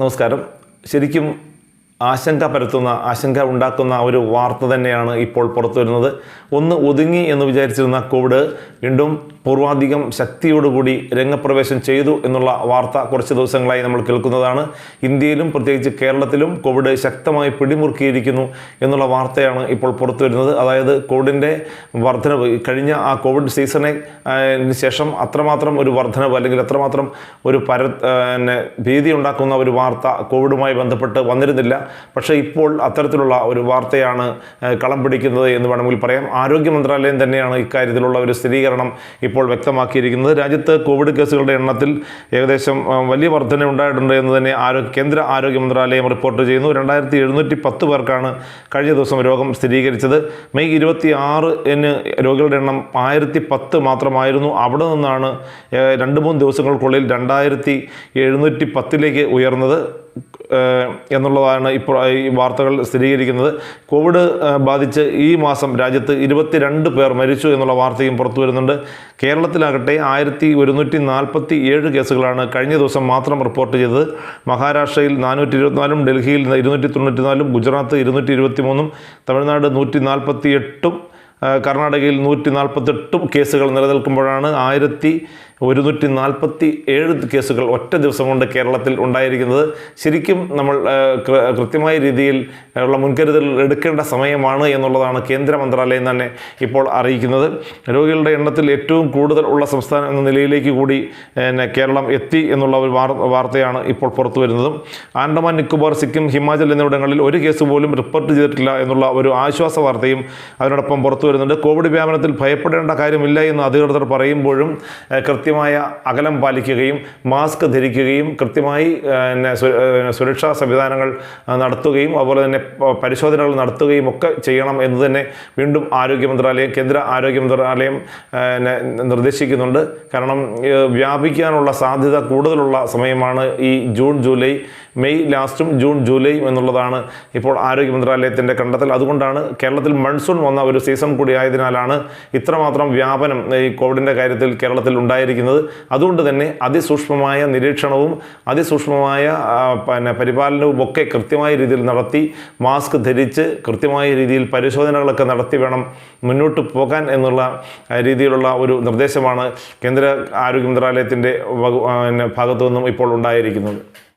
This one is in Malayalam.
നമസ്കാരം. ശരിക്കും ആശങ്ക പരത്തുന്ന ആശങ്ക ഉണ്ടാക്കുന്ന ഒരു വാർത്ത തന്നെയാണ് ഇപ്പോൾ പുറത്തു വരുന്നത്. ഒന്ന് ഒതുങ്ങി എന്ന് വിചാരിച്ചിരുന്ന കോവിഡ് വീണ്ടും പൂർവാധികം ശക്തിയോടുകൂടി രംഗപ്രവേശം ചെയ്തു എന്നുള്ള വാർത്ത കുറച്ച് ദിവസങ്ങളായി നമ്മൾ കേൾക്കുന്നതാണ്. ഇന്ത്യയിലും പ്രത്യേകിച്ച് കേരളത്തിലും കോവിഡ് ശക്തമായി പിടിമുറുക്കിയിരിക്കുന്നു എന്നുള്ള വാർത്തയാണ് ഇപ്പോൾ പുറത്തു വരുന്നത്. അതായത് കോവിഡിന്റെ വർധനവ് കഴിഞ്ഞ ആ കോവിഡ് സീസണെ ശേഷം അത്രമാത്രം ഒരു വർധനവ് അല്ലെങ്കിൽ അത്രമാത്രം ഒരു പര ഭീതി ഉണ്ടാക്കുന്ന ഒരു വാർത്ത കോവിഡുമായി ബന്ധപ്പെട്ട് വന്നിരുന്നില്ല. പക്ഷേ ഇപ്പോൾ അത്തരത്തിലുള്ള ഒരു വാർത്തയാണ് കളം പിടിക്കുന്നത് എന്ന് വേണമെങ്കിൽ പറയാം. ആരോഗ്യ മന്ത്രാലയം തന്നെയാണ് ഇക്കാര്യത്തിലുള്ള ഒരു സ്ഥിരീകരണം ഇപ്പോൾ വ്യക്തമാക്കിയിരിക്കുന്നത്. രാജ്യത്ത് കോവിഡ് കേസുകളുടെ എണ്ണത്തിൽ ഏകദേശം വലിയ വർധന ഉണ്ടായിട്ടുണ്ട് എന്ന് തന്നെ ആരോഗ്യ കേന്ദ്ര ആരോഗ്യ മന്ത്രാലയം റിപ്പോർട്ട് ചെയ്യുന്നു. രണ്ടായിരത്തി എഴുന്നൂറ്റി പത്ത് പേർക്കാണ് കഴിഞ്ഞ ദിവസം രോഗം സ്ഥിരീകരിച്ചത്. മെയ് ഇരുപത്തി ആറിന് രോഗികളുടെ എണ്ണം ആയിരത്തി പത്ത് മാത്രമായിരുന്നു. അവിടെ നിന്നാണ് രണ്ട് മൂന്ന് ദിവസങ്ങൾക്കുള്ളിൽ രണ്ടായിരത്തി എഴുന്നൂറ്റി പത്തിലേക്ക് ഉയർന്നത്. എന്നുള്ളതാണ് ഇപ്പോൾ ഈ വാർത്തകൾ സ്ഥിരീകരിക്കുന്നത്. കോവിഡ് ബാധിച്ച് ഈ മാസം രാജ്യത്ത് ഇരുപത്തിരണ്ട് പേർ മരിച്ചു എന്നുള്ള വാർത്തയും പുറത്തു വരുന്നുണ്ട്. കേരളത്തിലാകട്ടെ ആയിരത്തി ഒരുന്നൂറ്റി നാൽപ്പത്തി ഏഴ് കേസുകളാണ് കഴിഞ്ഞ ദിവസം മാത്രം റിപ്പോർട്ട് ചെയ്തത്. മഹാരാഷ്ട്രയിൽ നാനൂറ്റി ഇരുപത്തിനാലും ഡൽഹിയിൽ ഇരുന്നൂറ്റി തൊണ്ണൂറ്റിനാലും ഗുജറാത്ത് ഇരുന്നൂറ്റി ഇരുപത്തി മൂന്നും തമിഴ്നാട് നൂറ്റി നാൽപ്പത്തി എട്ടും കർണാടകയിൽ നൂറ്റി നാൽപ്പത്തെട്ടും കേസുകൾ നിലനിൽക്കുമ്പോഴാണ് ആയിരത്തി ഒരുന്നൂറ്റി നാൽപ്പത്തി ഏഴ് കേസുകൾ ഒറ്റ ദിവസം കൊണ്ട് കേരളത്തിൽ ഉണ്ടായിരിക്കുന്നത്. ശരിക്കും നമ്മൾ കൃത്യമായ രീതിയിൽ ഉള്ള മുൻകരുതൽ എടുക്കേണ്ട സമയമാണ് എന്നുള്ളതാണ് കേന്ദ്ര മന്ത്രാലയം തന്നെ ഇപ്പോൾ അറിയിക്കുന്നത്. രോഗികളുടെ എണ്ണത്തിൽ ഏറ്റവും കൂടുതൽ ഉള്ള സംസ്ഥാനം എന്ന നിലയിലേക്ക് കൂടി കേരളം എത്തി എന്നുള്ള ഒരു വാർത്തയാണ് ഇപ്പോൾ പുറത്തു വരുന്നതും. ആൻഡമാൻ നിക്കോബാർ സിക്കിം ഹിമാചൽ എന്നിവിടങ്ങളിൽ ഒരു കേസ് പോലും റിപ്പോർട്ട് ചെയ്തിട്ടില്ല എന്നുള്ള ഒരു ആശ്വാസ വാർത്തയും അതിനോടൊപ്പം പുറത്തു വരുന്നുണ്ട്. കോവിഡ് വ്യാപനത്തിൽ ഭയപ്പെടേണ്ട കാര്യമില്ല എന്ന് അധികൃതർ പറയുമ്പോഴും ഏഹ്, കൃത്യമായ അകലം പാലിക്കുകയും മാസ്ക് ധരിക്കുകയും കൃത്യമായി പിന്നെ സുരക്ഷാ സംവിധാനങ്ങൾ നടത്തുകയും അതുപോലെ തന്നെ പരിശോധനകൾ നടത്തുകയും ഒക്കെ ചെയ്യണം എന്ന് തന്നെ വീണ്ടും ആരോഗ്യ മന്ത്രാലയം കേന്ദ്ര ആരോഗ്യ മന്ത്രാലയം നിർദ്ദേശിക്കുന്നുണ്ട്. കാരണം വ്യാപിക്കാനുള്ള സാധ്യത കൂടുതലുള്ള സമയമാണ് ഈ ജൂൺ ജൂലൈ മെയ് ലാസ്റ്റും ജൂൺ ജൂലൈയും എന്നുള്ളതാണ് ഇപ്പോൾ ആരോഗ്യ മന്ത്രാലയത്തിന്റെ കണ്ടെത്തൽ. അതുകൊണ്ടാണ് കേരളത്തിൽ മൺസൂൺ വന്ന ഒരു സീസൺ കൂടി ആയതിനാലാണ് ഇത്രമാത്രം വ്യാപനം ഈ കോവിഡിന്റെ കാര്യത്തിൽ കേരളത്തിൽ ഉണ്ടായിരിക്കുന്നത്. അതുകൊണ്ട് തന്നെ അതിസൂക്ഷ്മമായ നിരീക്ഷണവും അതിസൂക്ഷ്മമായ പിന്നെ പരിപാലനവും ഒക്കെ കൃത്യമായ രീതിയിൽ നടത്തി മാസ്ക് ധരിച്ച് കൃത്യമായ രീതിയിൽ പരിശോധനകളൊക്കെ നടത്തി വേണം മുന്നോട്ട് പോകാൻ എന്നുള്ള രീതിയിലുള്ള ഒരു നിർദ്ദേശമാണ് കേന്ദ്ര ആരോഗ്യ മന്ത്രാലയത്തിന്റെ ഭാഗത്തു നിന്നും ഇപ്പോൾ ഉണ്ടായിരിക്കുന്നത്.